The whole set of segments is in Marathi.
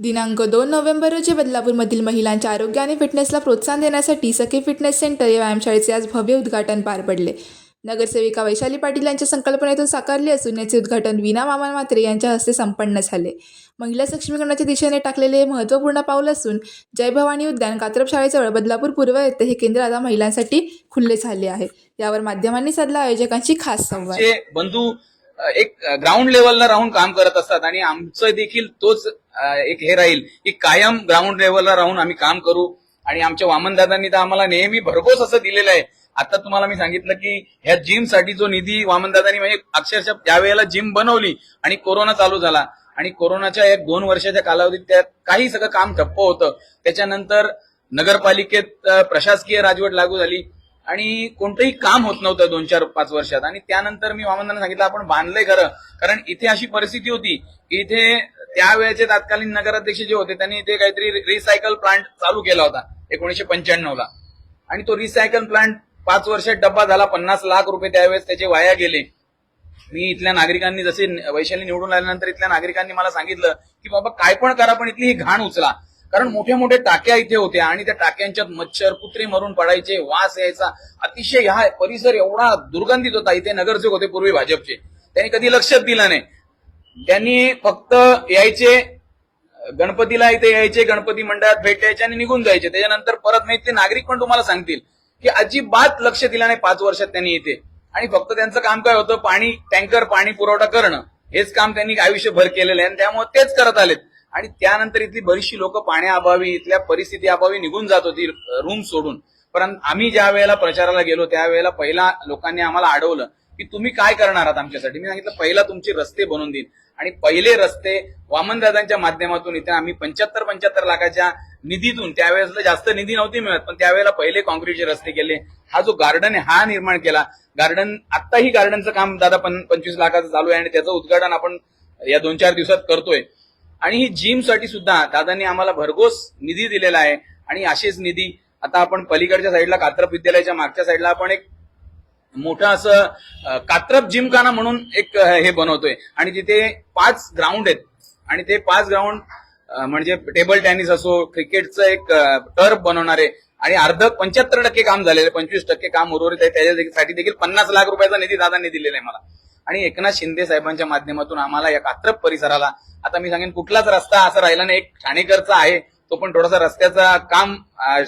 दिनांक दोन नोव्हेंबर रोजी बदलापूरमधील महिलांच्या आरोग्य आणि फिटनेसला प्रोत्साहन देण्यासाठी सखी फिटनेस सेंटर या व्यायामशाळेचे आज भव्य उद्घाटन पार पडले. नगरसेविका वैशाली पाटील यांच्या संकल्पनेतून साकारले असून याचे उद्घाटन विना मामा मात्रे यांच्या हस्ते संपन्न झाले. महिला सक्षमीकरणाच्या दिशेने टाकलेले हे महत्त्वपूर्ण पाऊल असून जय भवानी उद्यान कात्रप शाळेजवळ बदलापूर पूर्व येथे हे केंद्र आता महिलांसाठी खुले झाले आहे. यावर माध्यमांनी साधला आयोजकांची खास संवाद. बंधू एक ग्राउंड लेवलला राहून काम करत असतात आणि आमचं देखील तोच एक हे राहील की कायम ग्राउंड लेवलला राहून आम्ही काम करू. आणि आमच्या वामनदादांनी तर आम्हाला नेहमी भरघोस असं दिलेलं आहे. आता तुम्हाला मी सांगितलं की ह्या जिमसाठी जो निधी वामनदादांनी म्हणजे अक्षरशः त्यावेळेला जिम बनवली आणि कोरोना चालू झाला. आणि कोरोनाच्या एक दोन वर्षाच्या कालावधीत त्यात काही सगळं काम ठप्प होतं. त्याच्यानंतर नगरपालिकेत प्रशासकीय राजवट लागू झाली. आणि कोणतंही काम होत नव्हतं दोन चार पाच वर्षात. आणि त्यानंतर मी वामनदांना सांगितलं आपण बांधलंय खरं. कारण इथे अशी परिस्थिती होती की इथे त्यावेळेचे तत्कालीन नगराध्यक्ष जे होते त्यांनी ते काहीतरी रिसायकल प्लांट चालू केला होता एकोणीशे पंच्याण्णव ला. आणि तो रिसायकल प्लांट पाच वर्षात डब्बा झाला पन्नास लाख रुपये त्यावेळेस त्याचे वाया गेले. मी इथल्या नागरिकांनी जसे वैशाली निवडून आल्यानंतर इथल्या नागरिकांनी मला सांगितलं की बाबा काय पण करा पण इथली ही घाण उचला. कारण मोठ्या मोठ्या टाक्या इथे होत्या आणि त्या टाक्यांच्यात मच्छर कुत्रे मरून पडायचे वास यायचा. अतिशय हा परिसर एवढा दुर्गंधित होता इथे नगरसेवक होते पूर्वी भाजपचे. त्यांनी कधी लक्षात दिलं नाही. त्यांनी फक्त यायचे गणपतीला इथे यायचे गणपती मंडळात भेट द्यायचे आणि निघून जायचे. त्याच्यानंतर परत नाही ते नागरिक पण तुम्हाला सांगतील की अजिबात लक्ष दिलं नाही पाच वर्षात त्यांनी इथे. आणि फक्त त्यांचं काम काय होतं? पाणी टँकर पाणी पुरवठा करणं. हेच काम त्यांनी आयुष्यभर केलेलं आहे आणि त्यामुळे तेच करत आलेत. आणि त्यानंतर इथली बरीचशी लोक पाण्याअभावी इथल्या परिस्थिती अभावी निघून जात होती रूम सोडून. पण आम्ही ज्या वेळेला प्रचाराला गेलो त्यावेळेला पहिला लोकांनी आम्हाला अडवलं. की तुम्ही काय करणार आहात आमच्यासाठी? मी सांगितलं पहिला तुमचे रस्ते बनवून देईन. आणि पहिले रस्ते वामनदादांच्या माध्यमातून इथे आम्ही पंच्याहत्तर पंच्याहत्तर लाखाच्या निधीतून त्यावेळेस जास्त निधी नव्हती मिळत पण त्यावेळेला पहिले कॉन्क्रीटचे रस्ते केले. हा जो गार्डन आहे हा निर्माण केला. गार्डन आत्ताही गार्डनचं काम दादा पण पंचवीस लाखाचं चालू आहे आणि त्याचं उद्घाटन आपण या दोन चार दिवसात करतोय. आणि ही जिमसाठी सुद्धा दादांनी आम्हाला भरघोस निधी दिलेला आहे. आणि असेच निधी आता आपण पलीकडच्या साईडला कात्रप विद्यालयाच्या मागच्या साईडला आपण एक मोठं असं कात्रप जिमखाना म्हणून एक हे बनवतोय. आणि तिथे पाच ग्राउंड आहेत. आणि ते पाच ग्राउंड म्हणजे टेबल टेनिस असो क्रिकेटचं एक टर्फ बनवणारे आणि अर्ध पंच्याहत्तर टक्के काम झालेलं आहे. पंचवीस टक्के काम उर्वरित आहे. त्याच्यासाठी देखील पन्नास लाख रुपयाचा निधी दादांनी दिलेला आहे मला. आणि एकनाथ शिंदे साहेबांच्या माध्यमातून आम्हाला या कात्रप परिसराला आता मी सांगेन कुठलाच रस्ता असा राहिला नाही. एक ठाणेकरचा आहे. तो पण थोडासा रस्त्याचा काम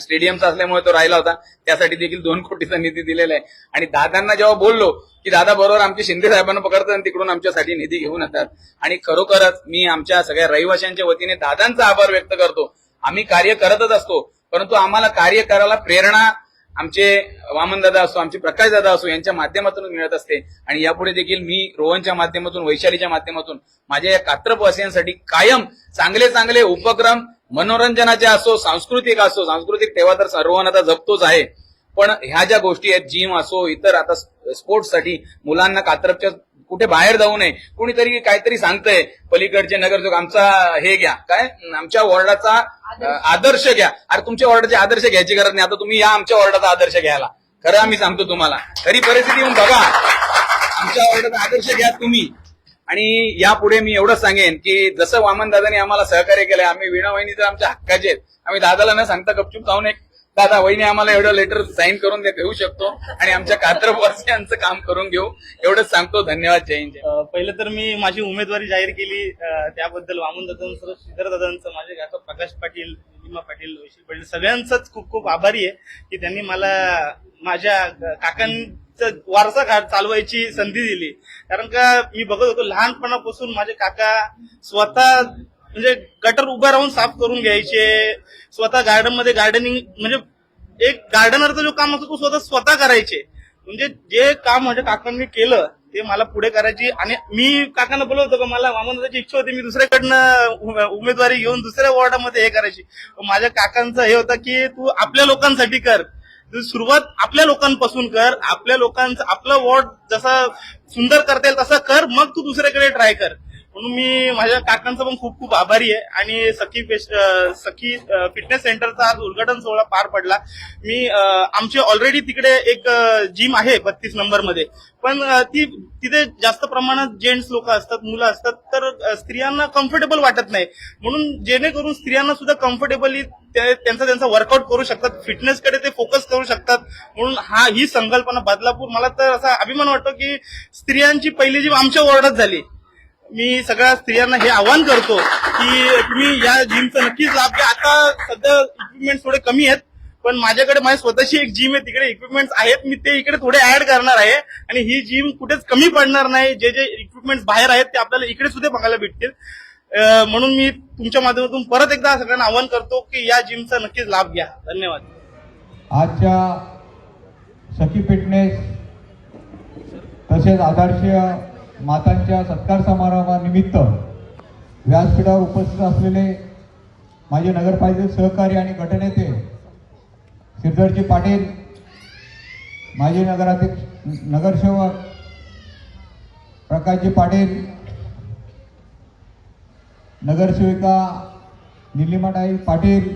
स्टेडियमचा असल्यामुळे तो राहिला होता. त्यासाठी देखील दोन कोटीचा निधी दिलेला आहे. आणि दादांना जेव्हा बोललो की दादा बरोबर आमचे शिंदे साहेबांना पकडतात आणि तिकडून आमच्यासाठी निधी घेऊन येतात. आणि खरोखरच मी आमच्या सगळ्या रहिवाशांच्या वतीने दादांचा आभार व्यक्त करतो. आम्ही कार्य करतच असतो. परंतु आम्हाला कार्य करायला प्रेरणा आमचे वामनदादा असो आमचे प्रकाशदादा असो यांच्या माध्यमातून मिळत असते. आणि यापुढे देखील मी रोहनच्या माध्यमातून वैशालीच्या माध्यमातून माझ्या या कात्रपवासियांसाठी कायम चांगले चांगले उपक्रम मनोरंजनाचे असो सांस्कृतिक असो सांस्कृतिक ठेवा तर रोहन आता जपतोच आहे. पण ह्या ज्या गोष्टी आहेत जिम असो इतर आता स्पोर्ट्ससाठी मुलांना कात्रपच्या कुठे बाहेर जाऊ नये. कुणीतरी काहीतरी सांगतंय पलीकडचे नगरसेवक आमचा हे घ्या. काय? आमच्या वॉर्डाचा आदर्श. घ्या. अरे तुमच्या वॉर्डाचे आदर्श घ्यायची गरज नाही. आता तुम्ही या आमच्या वॉर्डाचा आदर्श घ्यायला. खरं आम्ही सांगतो तुम्हाला. खरी परिस्थिती येऊन बघा. आमच्या वॉर्डाचा आदर्श घ्या तुम्ही. आणि यापुढे मी एवढं सांगेन की जसं वामनदादाने आम्हाला सहकार्य केलंय आम्ही वीणा वहिनी तर आमच्या हक्काचे आहेत. आम्ही दादाला न सांगता गपचूप जाऊन एक दादा वहिनी आम्हाला एवढं लेटर साईन करून देऊ शकतो आणि आमच्या कात्रपवासियांचं काम करून घेऊ. एवढंच सांगतो. धन्यवाद. जय हिंद. पहिलं तर मी माझी उमेदवारी जाहीर केली. त्याबद्दल वामन दादांचं श्रीधर दादांचं माझे काका प्रकाश पाटील निमा पाटील वैशिल पाटील सगळ्यांचंच खूप खूप आभारी आहे की त्यांनी मला माझ्या काकांचं वारसा घाट चालवायची संधी दिली. कारण का मी बघत होतो लहानपणापासून माझे काका स्वतः म्हणजे गटर उभा राहून साफ करून घ्यायचे. स्वतः गार्डनमध्ये गार्डनिंग म्हणजे एक गार्डनरचं जो काम असतो तो स्वतः स्वतः करायचे. म्हणजे जे काम माझ्या काकांनी केलं ते मला पुढे करायची. आणि मी काकांना बोलत होतो का मला वामनदाची इच्छा होती मी दुसऱ्याकडनं उमेदवारी घेऊन दुसऱ्या वॉर्डामध्ये हे करायची. माझ्या काकांचं हे होतं की तू आपल्या लोकांसाठी कर. सुरुवात आपल्या लोकांपासून कर आपल्या लोकांचं आपलं वॉर्ड जसा सुंदर करता येईल तसा कर मग तू दुसऱ्याकडे ट्राय कर. म्हणून मी माझ्या काकांचा पण खूप खूप आभारी आहे. आणि सखी फेस्ट- सखी फिटनेस सेंटरचा आज उद्घाटन सोहळा पार पडला. मी आमची आमचे ऑलरेडी तिकडे एक जिम आहे बत्तीस नंबरमध्ये पण ती तिथे जास्त प्रमाणात जेंट्स लोक असतात मुलं असतात तर स्त्रियांना कम्फर्टेबल वाटत नाही. म्हणून जेणेकरून स्त्रियांना सुद्धा कम्फर्टेबली त्यांचा त्यांचा वर्कआउट करू शकतात फिटनेसकडे ते फोकस करू शकतात. म्हणून हा ही संकल्पना बदलापूर मला तर असा अभिमान वाटतो की स्त्रियांची पहिली जीव आमच्या वॉर्डात झाली. मी सगळ्या स्त्रियांना हे आवाहन करतो की तुम्ही या जिमचा नक्कीच लाभ घ्या. आता सध्या इक्विपमेंट थोडे कमी आहेत पण माझ्याकडे माझी स्वतःची एक जिम आहे तिकडे इक्विपमेंट आहेत. मी ते इकडे थोडे ऍड करणार आहे. आणि ही जिम कुठेच कमी पडणार नाही. जे जे इक्विपमेंट बाहेर आहेत ते आपल्याला इकडे सुद्धा बघायला भेटतील. म्हणून मी तुमच्या माध्यमातून परत एकदा सगळ्यांना आवाहन करतो की या जिमचा नक्कीच लाभ घ्या. धन्यवाद. आजच्या सखी फिटनेस तसेच आदर्श मातांच्या सत्कार समारंभानिमित्त व्यासपीठावर उपस्थित असलेले माझे नगरपालिकेचे सहकारी आणि गटनेते सिद्धर्जी पाटील माजी नगराध्यक्ष नगरसेवक प्रकाशजी पाटील नगरसेविका निलिमाताई पाटील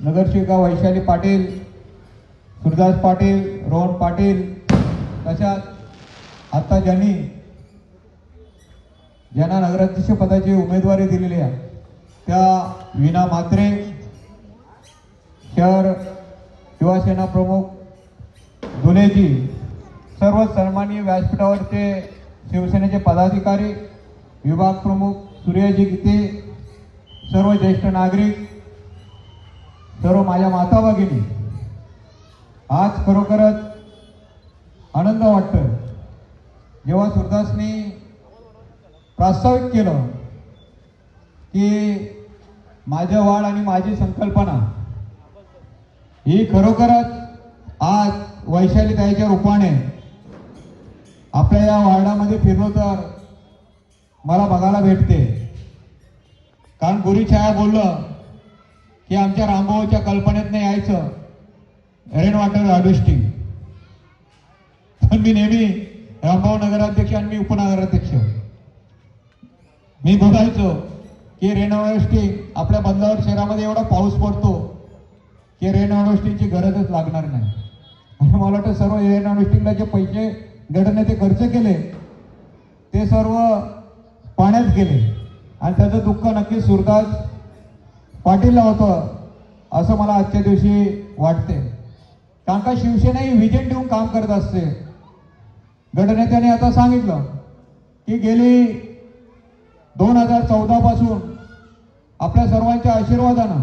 नगरसेविका वैशाली पाटील सुरदास पाटील रोहन पाटील तशाच आता ज्यांनी ज्यांना नगराध्यक्ष पदाची उमेदवारी दिलेली आहे त्या विना मात्रे शहर युवासेना प्रमुख धुलेजी सर्व सन्माननीय व्यासपीठावरचे शिवसेनेचे पदाधिकारी विभाग प्रमुख सूर्यजी गीते सर्व ज्येष्ठ नागरिक सर्व माझ्या माता भगिनी आज खरोखरच आनंद वाटतं जेव्हा सुरदासनी प्रास्ताविक केलं की माझ्या वाढ आणि माझी संकल्पना ही खरोखरच आज वैशाली ताईच्या रूपाने आपल्या या वार्डामध्ये फिरलो तर मला बघायला भेटते. कारण गुरी छाया बोललं की आमच्या रामभाऊच्या कल्पनेतनं यायचं रेन वॉटर हार्वेस्टिंग पण मी नेहमी रामभाऊ नगराध्यक्ष आणि मी उपनगराध्यक्ष. मी बघायचो की रेन आपल्या बंदावर शहरामध्ये एवढा पाऊस पडतो की रेन गरजच लागणार नाही. आणि मला वाटतं सर्व रेन जे पैसे गडने ते खर्च केले ते सर्व पाण्यात गेले. आणि त्याचं दुःख नक्की सुरदास पाटीलला होतं असं मला आजच्या दिवशी वाटते कारण का शिवसेना ही विजन देऊन काम करत असते. गटनेत्याने आता सांगितलं की गेली दोन हजार चौदा पासून आपल्या सर्वांच्या आशीर्वादानं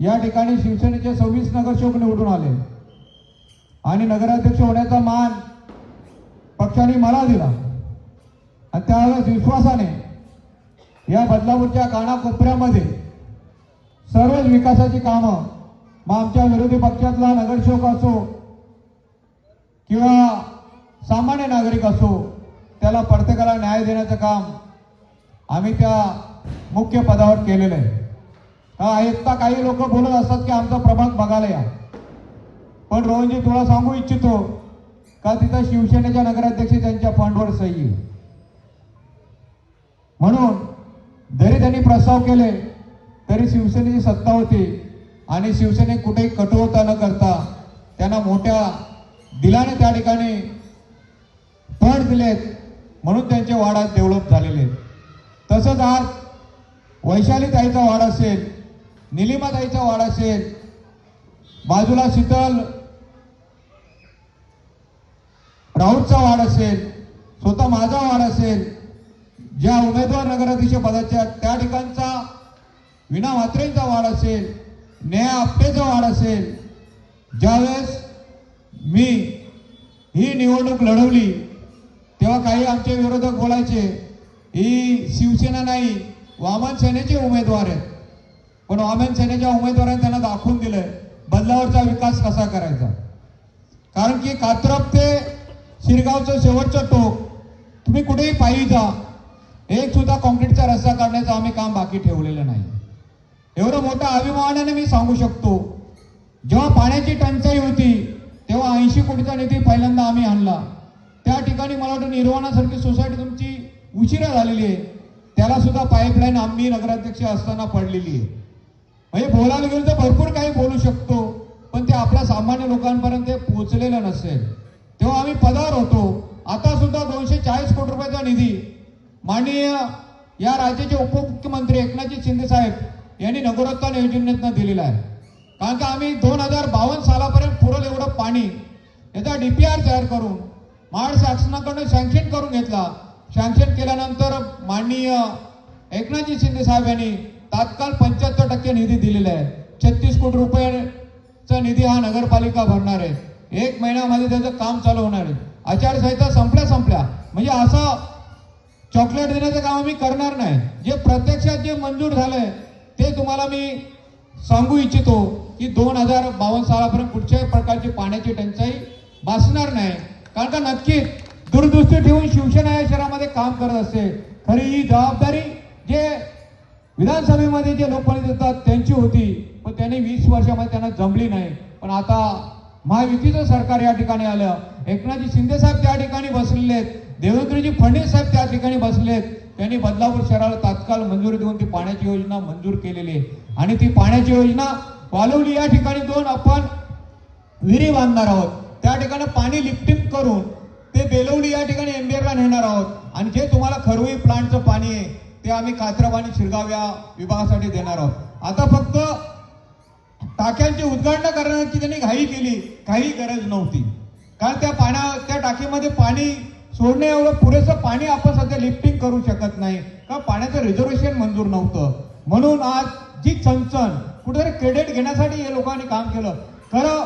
या ठिकाणी शिवसेनेचे सव्वीस नगरसेवक निवडून आले. आणि नगराध्यक्ष होण्याचा मान पक्षाने मला दिला. आणि त्यावेळेस विश्वासाने या बदलापूरच्या कानाकोपऱ्यामध्ये सर्वच विकासाची कामं मग आमच्या विरोधी पक्षातला नगरसेवक असो किंवा सामान्य नागरिक असो त्याला प्रत्येकाला न्याय देण्याचं काम आम्ही त्या मुख्य पदावर केलेलं आहे. हा ऐकता काही लोक बोलत असतात की आमचा प्रभाग बघायला या. पण रोहनजी तुला सांगू इच्छितो का तिथं शिवसेनेच्या नगराध्यक्ष त्यांच्या फंडवर सही म्हणून जरी त्यांनी प्रस्ताव केले तरी शिवसेनेची सत्ता होती आणि शिवसेने कुठेही कठोरता न करता त्यांना मोठ्या दिलाने त्या ठिकाणी फंड आहेत म्हणून त्यांचे वाडा डेव्हलप झालेले आहेत. तसंच आज वैशाली ताईचा वाढ असेल निलिमा ताईचा वाढ असेल बाजूला शीतल राऊतचा वाढ असेल स्वतः माझा वाढ असेल ज्या उमेदवार नगराध्यक्ष पदाच्या त्या ठिकाणचा विना म्हात्रेंचा वाढ असेल नेहा आपटेचा वाढ असेल ज्यावेळेस मी ही निवडणूक लढवली तेव्हा काही आमचे विरोधक बोलायचे ही शिवसेना नाही वामन सेनेचे उमेदवार आहेत. पण वामन सेनेच्या उमेदवारांनी त्यांना दाखवून दिलंय बदलावरचा विकास कसा करायचा? कारण की कात्रप ते शिरगावचं शेवटचं टोक तुम्ही कुठेही पायी जा एक सुद्धा कॉन्क्रीटचा रस्ता काढण्याचं आम्ही काम बाकी ठेवलेलं नाही. एवढं मोठं अभिमानाने मी सांगू शकतो जेव्हा पाण्याची टंचाई होती तेव्हा ऐंशी कोटीचा निधी पहिल्यांदा आम्ही आणला. त्या ठिकाणी मला वाटतं निर्वाणासारखी सोसायटी तुमची उशिरा झालेली आहे. त्याला सुद्धा पाईपलाईन आम्ही नगराध्यक्ष असताना पडलेली आहे. म्हणजे बोलायला गेलं तर भरपूर काही बोलू शकतो पण ते आपल्या सामान्य लोकांपर्यंत ते पोहोचलेलं नसेल. तेव्हा आम्ही पदावर होतो. आता सुद्धा दोनशे चाळीस कोटी रुपयाचा निधी माननीय या राज्याचे उपमुख्यमंत्री एकनाथजी शिंदे साहेब यांनी नगरोत्थान योजनेतनं दिलेला आहे. कारण का आम्ही दोन हजार बावन्न सालापर्यंत पुरेल एवढं पाणी. याचा डीपीआर तयार करून महाड शासनाकडून सँक्शन करून घेतला. सँक्शन केल्यानंतर माननीय एकनाथजी शिंदे साहेब यांनी तात्काळ पंच्याहत्तर टक्के निधी दिलेला आहे. छत्तीस कोटी रुपयाचा निधी हा नगरपालिका भरणार आहे. एक महिन्यामध्ये त्याचं काम चालू होणार आहे. आचारसंहिता संपल्या संपल्या. म्हणजे असं चॉकलेट देण्याचं काम आम्ही करणार नाही. जे प्रत्यक्षात जे मंजूर झालंय ते तुम्हाला मी सांगू इच्छितो की दोन हजार बावन्न सालापर्यंत कुठच्याही प्रकारची पाण्याची टंचाई भासणार नाही. कारण का नक्कीच दूरदृष्टी ठेवून शिवसेना या शहरामध्ये काम करत असते. खरी ही जबाबदारी जे विधानसभेमध्ये जे लोकप्रतिनिधी येतात त्यांची होती. पण त्यांनी वीस वर्षामध्ये त्यांना जमली नाही. पण आता महायुतीचं सरकार या ठिकाणी आलं. एकनाथजी शिंदे साहेब त्या ठिकाणी बसलेले आहेत. देवेंद्रजी फडणवीस साहेब त्या ठिकाणी बसले आहेत. त्यांनी बदलापूर शहराला तात्काळ मंजुरी देऊन ती पाण्याची योजना मंजूर केलेली आहे. आणि ती पाण्याची योजना वालवली या ठिकाणी दोन आपण विहिरी बांधणार आहोत. ठिकाणी पाणी लिफ्टिंग करून ते बेलवली या ठिकाणी एमबीआरला नेणार आहोत. आणि जे तुम्हाला खरवी प्लांटचं पाणी आहे ते आम्ही कात्रप आणि शिरगाव या विभागासाठी देणार आहोत. आता फक्त टाक्यांची उद्घाटन करण्याची त्यांनी घाई केली काही गरज नव्हती. कारण त्या पाण्या त्या टाकीमध्ये पाणी सोडणे एवढं पुरेसं पाणी आपण सध्या लिफ्टिंग करू शकत नाही. कारण पाण्याचं रिझर्वेशन मंजूर नव्हतं. म्हणून आज जी चणचण कुठेतरी क्रेडिट घेण्यासाठी हे लोकांनी काम केलं. खरं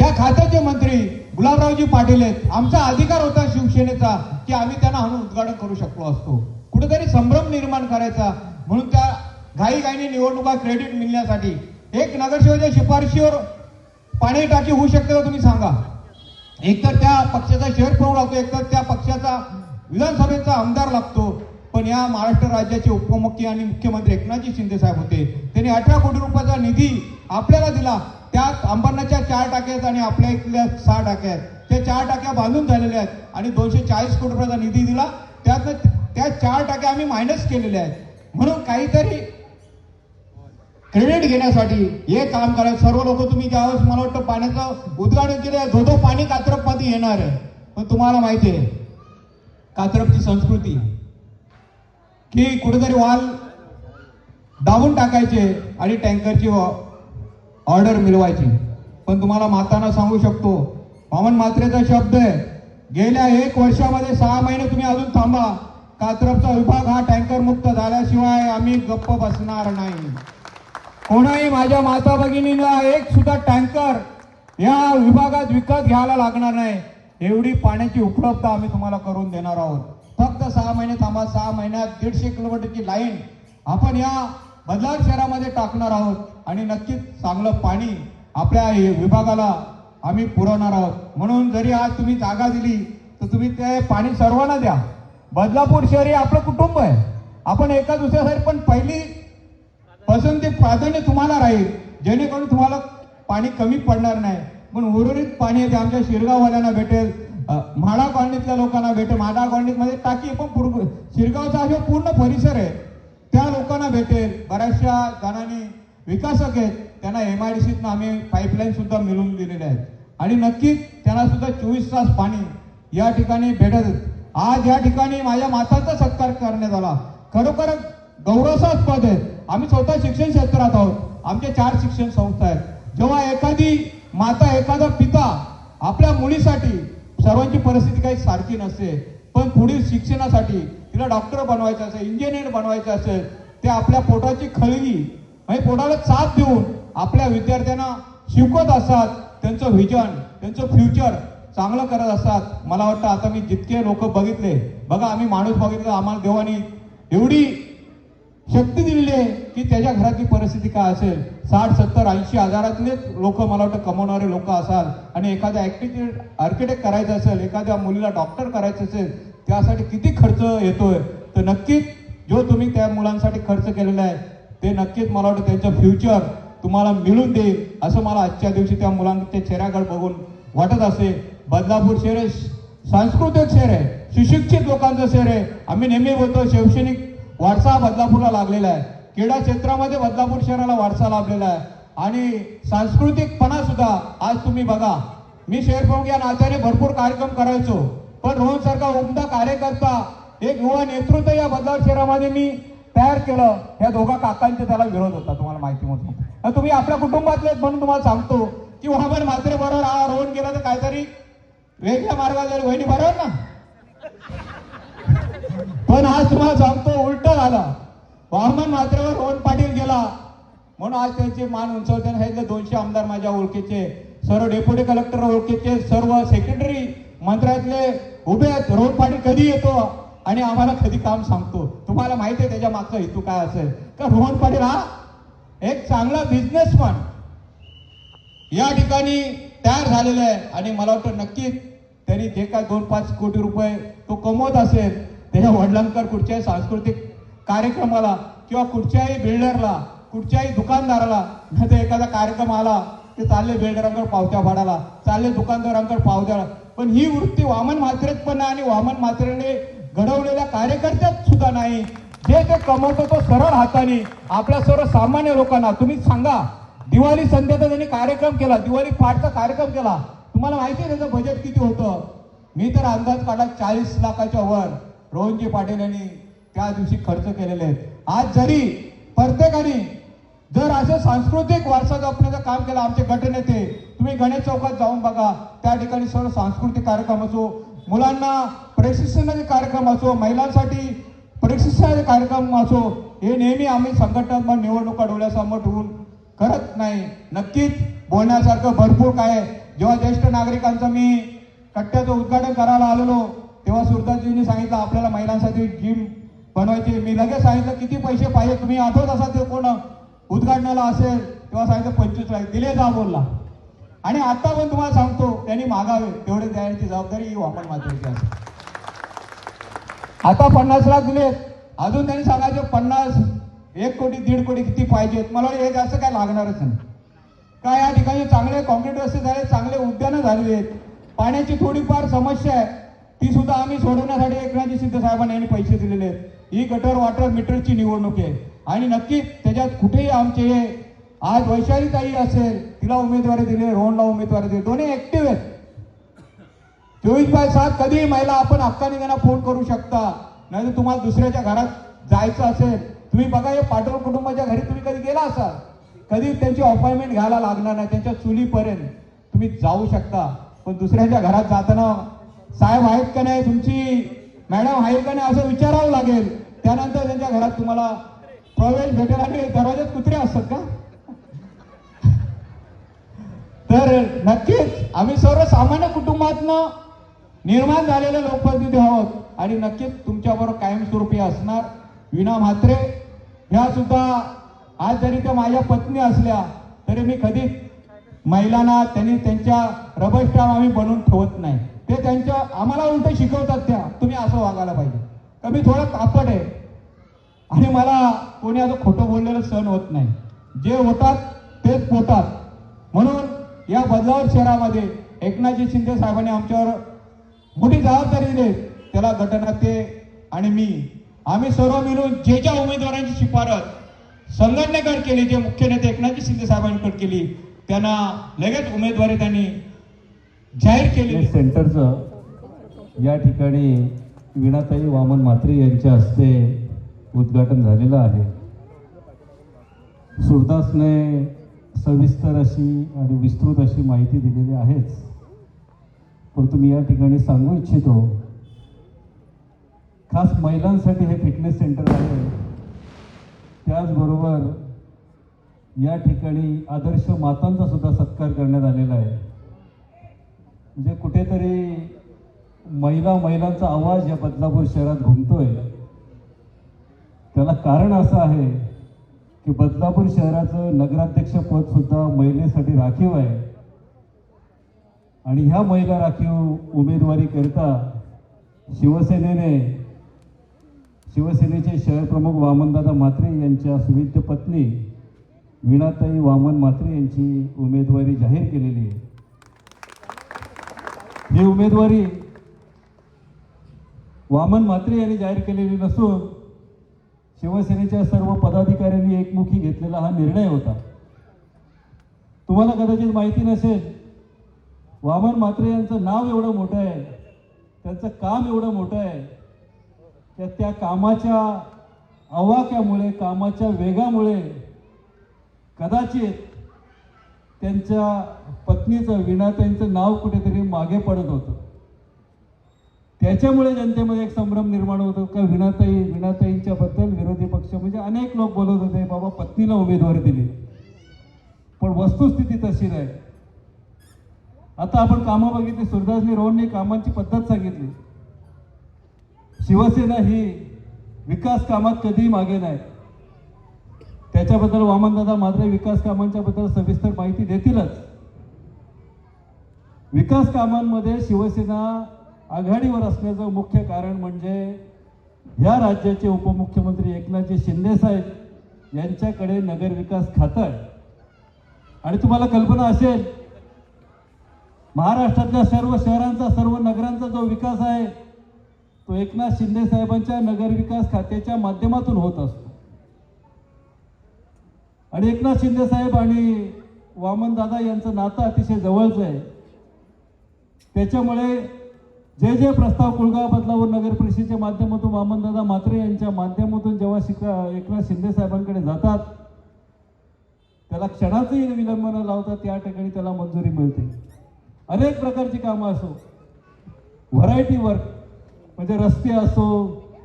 त्या खात्याचे मंत्री गुलाबरावजी पाटील आहेत. आमचा अधिकार होता शिवसेनेचा की आम्ही त्यांना आणून उद्घाटन करू शकलो असतो. कुठेतरी संभ्रम निर्माण करायचा. म्हणून त्या घाई घाईने निवडणुका क्रेडिट मिळण्यासाठी एक नगरसेवकाच्या शिफारशीवर पाणी टाकी होऊ शकते का तुम्ही सांगा? एकतर त्या पक्षाचा शहर प्रमुख लागतो एकतर त्या पक्षाचा विधानसभेचा आमदार लागतो. पण या महाराष्ट्र राज्याचे उपमुख्य आणि मुख्यमंत्री एकनाथजी शिंदे साहेब होते. त्यांनी अठरा कोटी रुपयाचा निधी आपल्याला दिला. त्या अंबरनाथच्या चार टाक्या आहेत आणि आपल्या इथल्या सहा टाक्या आहेत. त्या चार टाक्या बांधून झालेल्या आहेत. आणि दोनशे चाळीस कोटी रुपयाचा निधी दिला. त्यात त्या चार टाक्या आम्ही मायनस केलेल्या आहेत. म्हणून काहीतरी क्रेडिट घेण्यासाठी हे काम करायचं. सर्व लोक तुम्ही ज्यावेळेस मला वाटतं पाण्याचं उद्घाटन केलं धोधो पाणी कात्रपमध्ये येणार आहे. पण तुम्हाला माहिती आहे कात्रपची संस्कृती की कुठेतरी वाल दाबून टाकायचे आणि टँकरची ऑर्डर मिळवायची. पण तुम्हाला माताना सांगू शकतो वामन मात्रेचा शब्द आहे गेल्या एक वर्षामध्ये सहा महिने तुम्ही अजून थांबा. कात्रपचा विभाग हा टँकर मुक्त झाल्याशिवाय आम्ही गप्प बसणार नाही. कोणाही माझ्या माता भगिनीला एक सुद्धा टँकर या विभागात विकत घ्यायला लागणार नाही. एवढी पाण्याची उपलब्धता आम्ही तुम्हाला करून देणार आहोत. फक्त सहा महिने थांबा सहा महिन्यात दीडशे किलोमीटरची लाईन. आपण या बदलाड शहरामध्ये टाकणार आहोत आणि नक्कीच चांगलं पाणी आपल्या हे विभागाला आम्ही पुरवणार आहोत. म्हणून जरी आज तुम्ही जागा दिली तर तुम्ही ते पाणी सर्वांना द्या. बदलापूर शहर हे आपलं कुटुंब आहे. आपण एका दुसऱ्यासाठी पण पहिली पसंती प्राधान्य तुम्हाला राहील जेणेकरून तुम्हाला पाणी कमी पडणार नाही. पण उर्वरित पाणी आहे ते आमच्या शिरगाववाल्यांना भेटेल म्हाडा कॉलनीतल्या लोकांना भेटेल म्हाडा कॉलनीमध्ये टाकी पण शिरगावचा हा जो पूर्ण परिसर आहे त्या लोकांना भेटेल. बऱ्याचशा जणांनी विकासक आहेत. त्यांना एम आय डी सीतनं आम्ही पाईपलाईन सुद्धा मिळवून दिलेल्या आहेत. आणि नक्कीच त्यांना सुद्धा चोवीस तास पाणी या ठिकाणी भेटत आज या ठिकाणी माझ्या माताचा सत्कार करण्यात आला. खरोखर गौरवास्पद आहे. आम्ही स्वतः शिक्षण क्षेत्रात आहोत. आमच्या चार शिक्षण संस्था आहेत. जेव्हा एखादी माता एखादा पिता आपल्या मुलीसाठी सर्वांची परिस्थिती काही सारखी नसते. पण पुढील शिक्षणासाठी तिला डॉक्टर बनवायचं असेल इंजिनियर बनवायचं असेल ते आपल्या पोटाची खळगी म्हणजे पोटाला साथ देऊन आपल्या विद्यार्थ्यांना शिकवत असतात त्यांचं व्हिजन त्यांचं फ्युचर चांगलं करत असतात. मला वाटतं आता मी जितके लोक बघितले बघा आम्ही माणूस बघितलं आम्हाला देवानी एवढी शक्ती दिलेली आहे की त्याच्या घरातली परिस्थिती काय असेल? साठ सत्तर ऐंशी हजारातलेच लोक मला वाटतं कमवणारे लोक असाल. आणि एखाद्या ऍक्टिव्ह आर्किटेक्ट करायचं असेल एखाद्या मुलीला डॉक्टर करायचं असेल त्यासाठी किती खर्च येतोय? तर नक्कीच जो तुम्ही त्या मुलांसाठी खर्च केलेला आहे ते नक्कीच मला वाटतं त्यांचं फ्युचर तुम्हाला मिळून देईल असं मला आजच्या दिवशी त्या मुलांच्या चेहऱ्याकडे बघून वाटत असे. बदलापूर शहर सांस्कृतिक शहर आहे सुशिक्षित लोकांचं शहर आहे. आम्ही नेहमी बोलतो शैक्षणिक वारसा बदलापूरला लागलेला आहे. क्रीडा क्षेत्रामध्ये बदलापूर शहराला वारसा लाभलेला आहे. आणि सांस्कृतिकपणा सुद्धा आज तुम्ही बघा. मी शहर प्रमुख या नात्याने भरपूर कार्यक्रम करायचो. पण रोहन सारखा उमदा कार्यकर्ता एक युवा नेतृत्व या बदलाव शहरामध्ये मी तयार केलं. या दोघा काकांचे त्याला विरोध होता तुम्हाला माहिती म्हणून. तुम्ही आपल्या कुटुंबातले म्हणून तुम्हाला सांगतो की वामन मात्रे बरोबर हा रोहन गेला तर काहीतरी वेगळ्या मार्गाला जरी वहिनी बरोबर ना? पण आज तुम्हाला सांगतो उलट झाला. वामन मात्रेवर रोहन पाटील गेला. म्हणून आज त्यांचे मान उंचवताना सांगितलं दोनशे आमदार माझ्या ओळखीचे सर्व डेप्युटी कलेक्टर ओळखीचे सर्व सेक्रेटरी मंत्र्यातले उभे आहेत रोड पाणी कधी येतो आणि आम्हाला कधी काम सांगतो. तुम्हाला माहिती आहे त्याच्या मागचा हेतू काय असेल? का रोहन पाटील हा एक चांगला बिझनेसमॅन या ठिकाणी तयार झालेला आहे. आणि मला वाटतं नक्कीच त्यांनी जे काय दोन पाच कोटी रुपये तो कमवत असेल त्याच्या वडिलांकर कुठच्याही सांस्कृतिक कार्यक्रमाला किंवा कुठच्याही बिल्डरला कुठच्याही दुकानदाराला नाही तर एखादा कार्यक्रम आला ते चालले बिल्डरांकडे पावत्या भाडाला चालले दुकानदारांकडे पावत्या पण ही वृत्ती वामन मात्रेत पण आणि वामन मात्रेने घडवलेल्या कार्यकर्त्यात सुद्धा नाही. जे ते कमवतो तो सरळ हाताने आपल्या सर्व सामान्य लोकांना तुम्ही सांगा. दिवाळी संध्याचा त्यांनी कार्यक्रम केला दिवाळी फाटचा कार्यक्रम केला. तुम्हाला माहिती आहे त्याचं बजेट किती होतं? मी तर अंदाज काढला चाळीस लाखाच्या वर. रोहनजी पाटील यांनी त्या दिवशी खर्च केलेले आहेत. आज जरी प्रत्येकाने जर असं सांस्कृतिक वारसा जपण्याचं काम केलं आमचे गटनेते तुम्ही गणेश चौकात जाऊन बघा. त्या ठिकाणी सर्व सांस्कृतिक कार्यक्रम असो मुलांना प्रशिक्षणाचे कार्यक्रम असो महिलांसाठी प्रशिक्षणाचे कार्यक्रम असो हे नेहमी आम्ही संघटनात्मक निवडणुका डोळ्यासमोर ठेवून करत नाही. नक्कीच बोलण्यासारखं भरपूर काय आहे. जेव्हा ज्येष्ठ नागरिकांचं मी कट्ट्याचं उद्घाटन करायला आलेलो तेव्हा सुरदासजींनी सांगितलं आपल्याला महिलांसाठी जिम बनवायची मी लगेच सांगितलं किती पैसे पाहिजे? तुम्ही आठवत असाल ते कोण उद्घाटनाला असेल तेव्हा सांगितलं पंचवीस लाख दिले जा बोलला आणि आता पण तुम्हाला सांगतो त्यांनी मागावे तेवढे द्यायची जबाबदारी ही वापर मात्र आता पन्नास लाख दिले. अजून त्यांनी सांगायचे पन्नास एक कोटी दीड कोटी किती पाहिजेत? मला हे जास्त काय लागणारच नाही. का या ठिकाणी चांगले कॉन्क्रीट रस्ते झाले चांगले उद्यानं झालेली आहेत. पाण्याची थोडीफार समस्या आहे. ती सुद्धा आम्ही सोडवण्यासाठी एकनाथजी सिद्ध साहेबांनी यांनी पैसे दिलेले आहेत. ही गटर वॉटर मीटरची निवडणूक आहे. आणि नक्कीच त्याच्यात कुठेही आमचे हे आज वैशाली ताई असेल तिला उमेदवारी दिली रोहनला उमेदवारी दिली. दोन्ही ऍक्टिव्ह आहेत. चोवीस बाय सात कधीही महिला आपण हक्काने त्यांना फोन करू शकता. नाही तुम्हाला दुसऱ्याच्या घरात जायचं असेल. तुम्ही बघा हे पाटोल कुटुंबाच्या घरी तुम्ही कधी गेला असाल? कधी त्यांची अपॉइंटमेंट घ्यायला लागणार नाही. त्यांच्या चुलीपर्यंत तुम्ही जाऊ शकता. पण दुसऱ्याच्या घरात जाताना साहेब आहेत का नाही तुमची? मॅडम आहेत का नाही असं विचारावं लागेल. त्यानंतर त्यांच्या घरात तुम्हाला प्रवेश भेटेल आणि दरवाज्यात कुत्रे असतात का? तर नक्कीच आम्ही सर्वसामान्य कुटुंबातनं निर्माण झालेले लोकप्रतिनिधी आहोत आणि नक्कीच तुमच्याबरोबर कायमस्वरूपी असणार विना म्हात्रे. ह्या सुद्धा आज जरी त्या माझ्या पत्नी असल्या तरी मी कधीच महिलांना त्यांनी त्यांच्या रबर आम्ही बनवून ठेवत नाही. ते त्यांच्या आम्हाला उलट शिकवतात त्या तुम्ही असं वागायला पाहिजे. तर मी थोडं तापट आहे. आणि मला कोणी असं खोटं बोललेलं सहन होत नाही. जे होतात तेच पोतात म्हणून या बदलावर शहरामध्ये एकनाथजी शिंदे साहेबांनी आमच्यावर मोठी जबाबदारी दिली. त्याला घटना ते आणि मी. आम्ही सर्व मिळून जे ज्या उमेदवारांची शिफारस संघटनेकडे केली जे मुख्य नेते एकनाथजी शिंदे साहेबांकडे केली त्यांना लगेच उमेदवारी त्यांनी जाहीर केली. सेंटरचं या ठिकाणी वीणाताई वामन म्हात्रे यांच्या हस्ते उद्घाटन झालेलं आहे. सुरदासने सविस्तर अशी आणि विस्तृत अशी माहिती दिलेली आहेच. परंतु मी या ठिकाणी सांगू इच्छितो खास महिलांसाठी हे फिटनेस सेंटर आहे. त्याचबरोबर या ठिकाणी आदर्श मातांचा सुद्धा सत्कार करण्यात आलेला आहे. म्हणजे कुठेतरी महिला महिलांचा आवाज या बदलापूर शहरात घुमतोय. त्याला कारण असं आहे की बदलापूर शहराचं नगराध्यक्ष पद सुद्धा महिलेसाठी राखीव आहे. आणि ह्या महिला राखीव उमेदवारी करता शिवसेनेने शिवसेनेचे शहर प्रमुख वामनदादा म्हात्रे यांच्या सुविद्य पत्नी वीणाताई वामन म्हात्रे यांची उमेदवारी जाहीर केलेली आहे. ही उमेदवारी वामन म्हात्रे यांनी जाहीर केलेली नसून शिवसेनेच्या सर्व पदाधिकाऱ्यांनी एकमुखी घेतलेला हा निर्णय होता. तुम्हाला कदाचित माहिती नसेल वामन म्हात्रे यांचं नाव एवढं मोठं आहे त्यांचं काम एवढं मोठं आहे त्या त्या कामाच्या अवाक्यामुळे कामाच्या वेगामुळे कदाचित त्यांच्या पत्नीचं विणाताईंचं नाव कुठेतरी मागे पडत होतं. त्याच्यामुळे जनतेमध्ये एक संभ्रम निर्माण होतो का विनाताई विनाताईंच्या बद्दल विरोधी पक्ष म्हणजे अनेक लोक बोलत होते बाबा पत्नीला उमेदवारी दिली. पण वस्तुस्थिती तशी नाही. आता आपण कामं बघितली सुरदासनी रोहनने कामांची पद्धत सांगितली. शिवसेना ही विकास कामात कधीही मागे नाही. त्याच्याबद्दल वामनदादा मात्र विकास कामांच्या बद्दल सविस्तर माहिती देतीलच. विकास कामांमध्ये शिवसेना आघाडीवर असण्याचं मुख्य कारण म्हणजे ह्या राज्याचे उपमुख्यमंत्री एकनाथजी शिंदे साहेब यांच्याकडे नगरविकास खातं आहे. आणि तुम्हाला कल्पना असेल महाराष्ट्रातल्या सर्व शहरांचा सर्व नगरांचा जो विकास आहे तो एकनाथ शिंदे साहेबांच्या नगर विकास खात्याच्या माध्यमातून होत असतो. आणि एकनाथ शिंदे साहेब आणि वामनदादा यांचं नातं अतिशय जवळचं आहे. त्याच्यामुळे जे जे प्रस्ताव कुळगाव बदलावर नगर परिषदेच्या माध्यमातून वामनदादा म्हात्रे यांच्या माध्यमातून जेव्हा शिका एकनाथ शिंदे साहेबांकडे जातात त्याला क्षणाचंही विलंब न लावता त्या ठिकाणी त्याला मंजुरी मिळते. अनेक प्रकारची कामं असो व्हरायटी वर्क म्हणजे रस्ते असो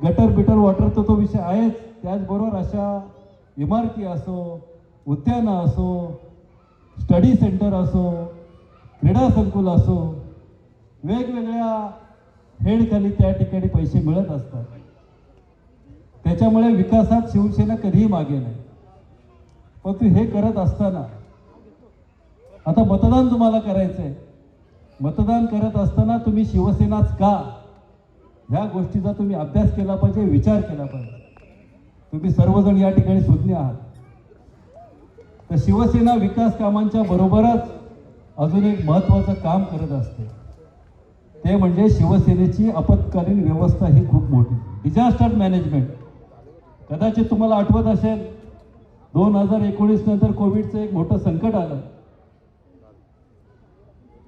गटर बिटर वॉटर तर तो विषय आहेच. त्याचबरोबर अशा इमारती असो उद्यानं असो स्टडी सेंटर असो क्रीडा संकुल असो वेगवेगळ्या हेडखाली त्या ठिकाणी पैसे मिळत असतात. त्याच्यामुळे विकासात शिवसेना कधीही मागे नाही. परंतु हे करत असताना आता मतदान तुम्हाला करायचं आहे मतदान करत असताना तुम्ही शिवसेनाच का? ह्या गोष्टीचा तुम्ही अभ्यास केला पाहिजे विचार केला पाहिजे. तुम्ही सर्वजण या ठिकाणी शोधले आहात. तर शिवसेना विकास कामांच्या बरोबरच अजून एक महत्त्वाचं काम करत असते. ते म्हणजे शिवसेनेची आपत्कालीन व्यवस्था ही खूप मोठी. डिझास्टर मॅनेजमेंट कदाचित तुम्हाला आठवत असेल दोन हजार एकोणीस नंतर कोविडचं एक मोठं संकट आलं.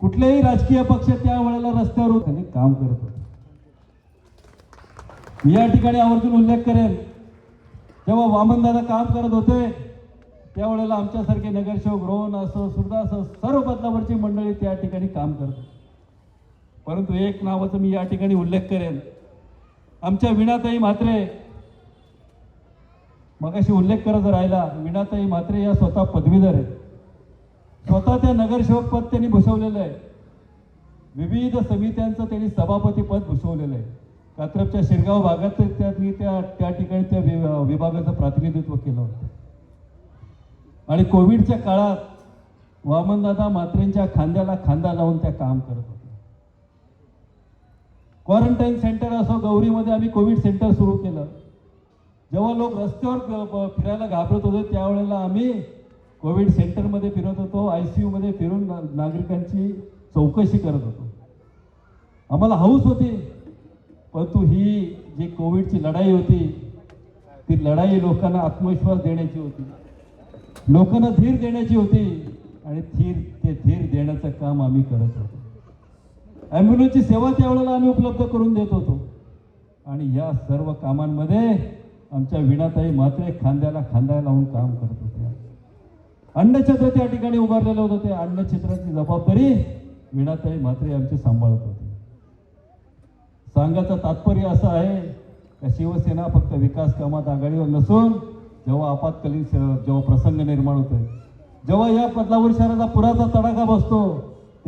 कुठलेही राजकीय पक्ष त्यावेळेला रस्त्यावर उतरले, काम करत होते. मी या ठिकाणी आवर्जून उल्लेख करेन जेव्हा वामनदादा काम करत होते त्यावेळेला आमच्यासारखे नगरसेवक रोहन असो सुरदास असो सर्व बदलावरची मंडळी त्या ठिकाणी काम करत होते. परंतु एक नावाचा मी या ठिकाणी उल्लेख करेन. आमच्या विणाताई म्हात्रे मगाशी उल्लेख करत राहिला विणाताई म्हात्रे या स्वतः पदवीधर आहेत. स्वतः त्या नगरसेवक पद त्यांनी भूषवलेलं आहे. विविध समित्यांचं त्यांनी सभापती पद भूषवलेलं आहे. कात्रपच्या शिरगाव भागात त्यांनी त्या त्या ठिकाणी त्या विभागाचं प्रातिनिधित्व केलं होतं. आणि कोविडच्या काळात वामनदादा म्हात्रेंच्या खांद्याला खांदा लावून त्या काम करत होत्या क्वारंटाईन सेंटर असो गौरीमध्ये आम्ही कोविड सेंटर सुरू केलं. जेव्हा लोक रस्त्यावर फिरायला घाबरत होते त्यावेळेला आम्ही कोविड सेंटरमध्ये फिरत होतो आय सी यूमध्ये फिरून ना- नागरिकांची चौकशी करत होतो. आम्हाला हौस होती परंतु ही जी कोविडची लढाई होती ती लढाई लोकांना आत्मविश्वास देण्याची होती. लोकांना धीर देण्याची होती आणि धीर ते धीर देण्याचं काम आम्ही करत होतो. ॲम्ब्युलन्सची सेवा त्यावेळेला आम्ही उपलब्ध करून देत होतो. आणि या सर्व कामांमध्ये आमच्या विणाताई म्हात्रे खांद्याला खांद्या लावून काम करत होत्या. अन्नछत्र त्या ठिकाणी उभारलेलं होतं. ते अन्नछत्राची जबाबदारी विणाताई म्हात्रे आमची सांभाळत होती. सांगायचं तात्पर्य असं आहे का शिवसेना फक्त विकास कामात आघाडीवर नसून जेव्हा आपत्कालीन जेव्हा प्रसंग निर्माण होतोय जेव्हा या बदलापूर शहराचा पुराचा तडाखा बसतो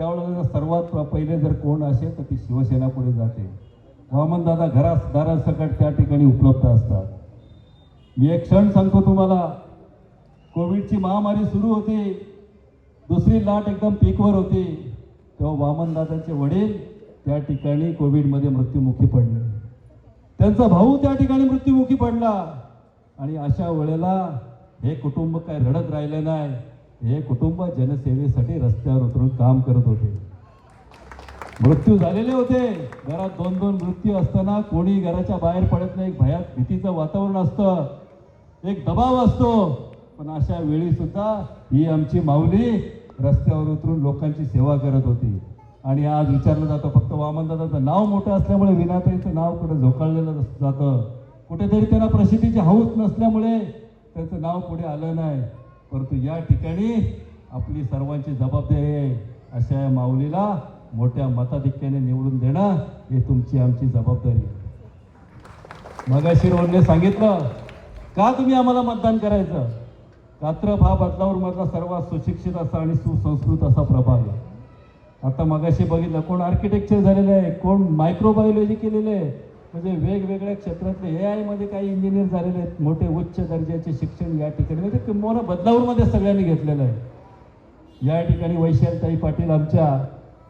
त्यावेळेला सर्वात पहिले जर कोण असेल तर ती शिवसेना पुढे जाते. वामनदादा घरास दारासकट त्या ठिकाणी उपलब्ध असतात. मी एक क्षण सांगतो तुम्हाला कोविडची महामारी सुरू होती दुसरी लाट एकदम पीकवर होती तेव्हा वामनदादाचे वडील त्या ठिकाणी कोविडमध्ये मृत्युमुखी पडले. त्यांचा भाऊ त्या ठिकाणी मृत्युमुखी पडला. आणि अशा वेळेला हे कुटुंब काय रडत राहिले नाही. हे कुटुंब जनसेवेसाठी रस्त्यावर उतरून काम करत होते. मृत्यू झालेले होते. घरात दोन दोन मृत्यू असताना कोणी घराच्या बाहेर पडत नाही. एक भयात भीतीचं वातावरण असतं. एक दबाव असतो. पण अशा वेळी सुद्धा ही आमची माऊली रस्त्यावर उतरून लोकांची सेवा करत होती. आणि आज विचारलं जातं फक्त वामनदादाचं नाव मोठं असल्यामुळे विनाताईचं नाव कुठं झोकाळलेलं जातं. कुठेतरी त्यांना प्रसिद्धीची हौस नसल्यामुळे त्यांचं नाव पुढे आलं नाही. परंतु या ठिकाणी आपली सर्वांची जबाबदारी आहे अशा या माऊलीला मोठ्या मताधिक्याने निवडून देणं हे तुमची आमची जबाबदारी आहे. मगाशी रोडने सांगितलं का तुम्ही आम्हाला मतदान करायचं? कात्रप हा बदलावर मधला सर्वात सुशिक्षित असा आणि सुसंस्कृत असा प्रभाग आहे. आता मगाशी बघितलं कोण आर्किटेक्चर झालेलं आहे कोण मायक्रोबायोलॉजी केलेलं आहे म्हणजे वेगवेगळ्या क्षेत्रातले ए आयमध्ये काही इंजिनियर झालेले आहेत मोठे उच्च दर्जाचे शिक्षण या ठिकाणी. म्हणजे किंबहुना बदलावरमध्ये सगळ्यांनी घेतलेलं आहे. या ठिकाणी वैशालताई पाटील आमच्या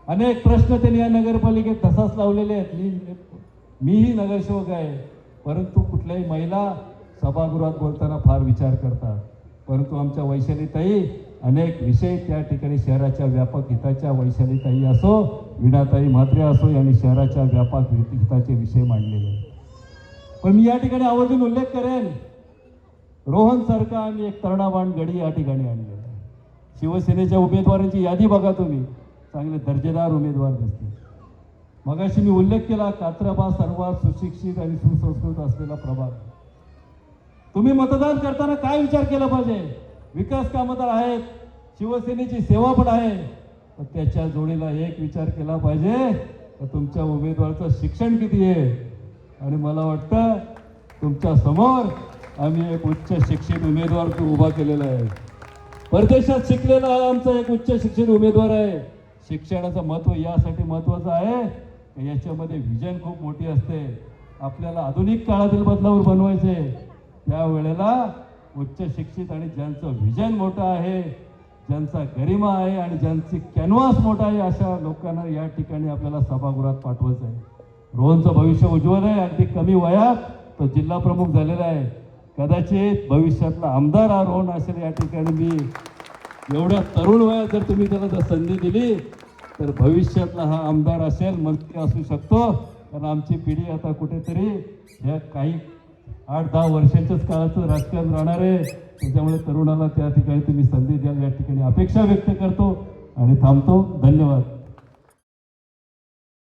अनेक प्रश्न त्यांनी या नगरपालिकेत तसाच लावलेले आहेत. मी मीही नगरसेवक आहे परंतु कुठल्याही महिला सभागृहात बोलताना फार विचार करतात. परंतु आमच्या वैशालीताई अनेक विषय त्या ठिकाणी शहराच्या व्यापक हिताच्या वैशालीताई असो विणाताई म्हात्रे असो यांनी शहराच्या व्यापक हिताचे विषय मांडलेले आहेत. पण मी या ठिकाणी आवर्जून उल्लेख करेन रोहन सारखा एक तरणाबाण गडी या ठिकाणी आणलेला आहे. शिवसेनेच्या उमेदवारांची यादी बघा तुम्ही. चांगले दर्जेदार उमेदवार दिसतील मगाशी मी उल्लेख केला कात्रबा सर्वात सुशिक्षित आणि सुसंस्कृत असलेला प्रभाग. तुम्ही मतदान करताना काय विचार केला पाहिजे? विकास कामं तर आहेत शिवसेनेची सेवा पण आहे पण त्याच्या जोडीला एक विचार केला पाहिजे तर तुमच्या उमेदवाराचं शिक्षण किती आहे? आणि मला वाटतं तुमच्यासमोर आम्ही एक उच्च शिक्षित उमेदवार तो उभा केलेला आहे. परदेशात शिकलेला आमचा एक उच्च शिक्षित उमेदवार आहे. शिक्षणाचं महत्त्व यासाठी महत्त्वाचं आहे याच्यामध्ये व्हिजन खूप मोठी असते. आपल्याला आधुनिक काळातील बदलावर बनवायचे त्यावेळेला उच्च शिक्षित आणि ज्यांचं व्हिजन मोठं आहे ज्यांचा गरिमा आहे आणि ज्यांची कॅनव्हास मोठा आहे अशा लोकांना या ठिकाणी आपल्याला सभागृहात पाठवायचं आहे. रोहनचं भविष्य उज्ज्वल आहे अगदी कमी वयात तो जिल्हा प्रमुख झालेला आहे. कदाचित भविष्यातला आमदार हा रोहन असेल या ठिकाणी मी. एवढ्या तरुण वयात जर तुम्ही त्याला जर संधी दिली तर भविष्यातला हा आमदार असेल मंत्री असू शकतो. कारण आमची पिढी आता कुठेतरी ह्या काही आठ दहा वर्षाच्याच काळाचं राजकारण राहणार आहे. त्याच्यामुळे तरुणाला त्या ठिकाणी तुम्ही संधी द्याल या ठिकाणी अपेक्षा व्यक्त करतो आणि थांबतो. धन्यवाद.